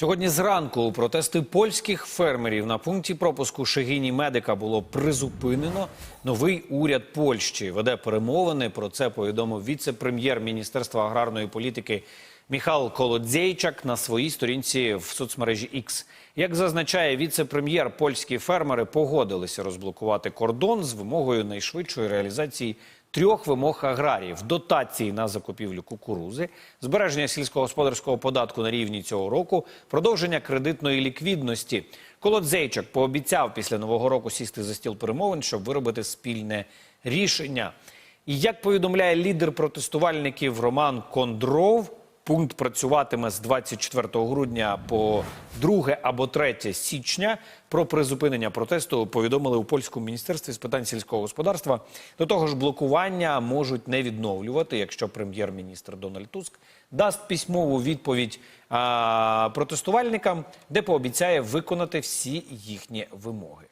Сьогодні зранку протести польських фермерів на пункті пропуску Шегині Медика було призупинено. Новий уряд Польщі веде перемовини. Про це повідомив віце-прем'єр Міністерства аграрної політики Міхал Колодзейчак на своїй сторінці в соцмережі X. Як зазначає віце-прем'єр, польські фермери погодилися розблокувати кордон з вимогою найшвидшої реалізації трьох вимог аграріїв: дотації на закупівлю кукурузи, збереження сільськогосподарського податку на рівні цього року, продовження кредитної ліквідності. Колодзейчак пообіцяв після нового року сісти за стіл перемовин, щоб виробити спільне рішення. І як повідомляє лідер протестувальників Роман Кондров, пункт працюватиме з 24 грудня по 2 або 3 січня. Про призупинення протесту повідомили у польському міністерстві з питань сільського господарства. До того ж, блокування можуть не відновлювати, якщо прем'єр-міністр Дональд Туск дасть письмову відповідь протестувальникам, де пообіцяє виконати всі їхні вимоги.